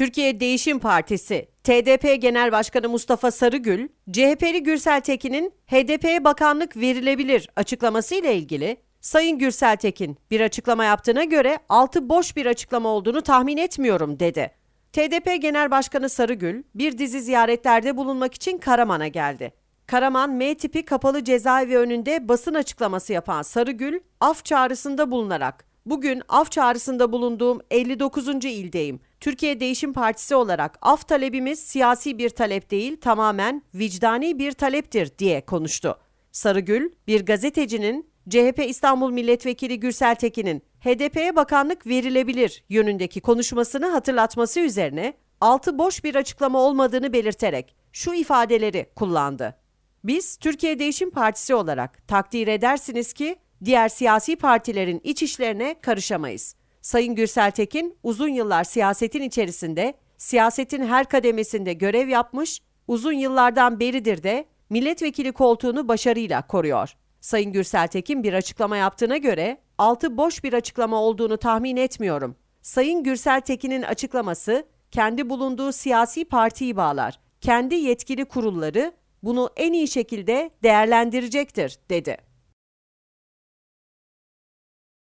Türkiye Değişim Partisi, TDP Genel Başkanı Mustafa Sarıgül, CHP'li Gürsel Tekin'in HDP'ye bakanlık verilebilir açıklaması ile ilgili Sayın Gürsel Tekin bir açıklama yaptığına göre altı boş bir açıklama olduğunu tahmin etmiyorum dedi. TDP Genel Başkanı Sarıgül bir dizi ziyaretlerde bulunmak için Karaman'a geldi. Karaman M tipi kapalı cezaevi önünde basın açıklaması yapan Sarıgül af çağrısında bulunarak bugün af çağrısında bulunduğum 59. ildeyim. Türkiye Değişim Partisi olarak af talebimiz siyasi bir talep değil tamamen vicdani bir taleptir diye konuştu. Sarıgül bir gazetecinin CHP İstanbul Milletvekili Gürsel Tekin'in HDP'ye bakanlık verilebilir yönündeki konuşmasını hatırlatması üzerine altı boş bir açıklama olmadığını belirterek şu ifadeleri kullandı. Biz Türkiye Değişim Partisi olarak takdir edersiniz ki diğer siyasi partilerin iç işlerine karışamayız. Sayın Gürsel Tekin uzun yıllar siyasetin içerisinde, siyasetin her kademesinde görev yapmış, uzun yıllardan beridir de milletvekili koltuğunu başarıyla koruyor. Sayın Gürsel Tekin bir açıklama yaptığına göre altı boş bir açıklama olduğunu tahmin etmiyorum. Sayın Gürsel Tekin'in açıklaması kendi bulunduğu siyasi partiyi bağlar. Kendi yetkili kurulları bunu en iyi şekilde değerlendirecektir dedi.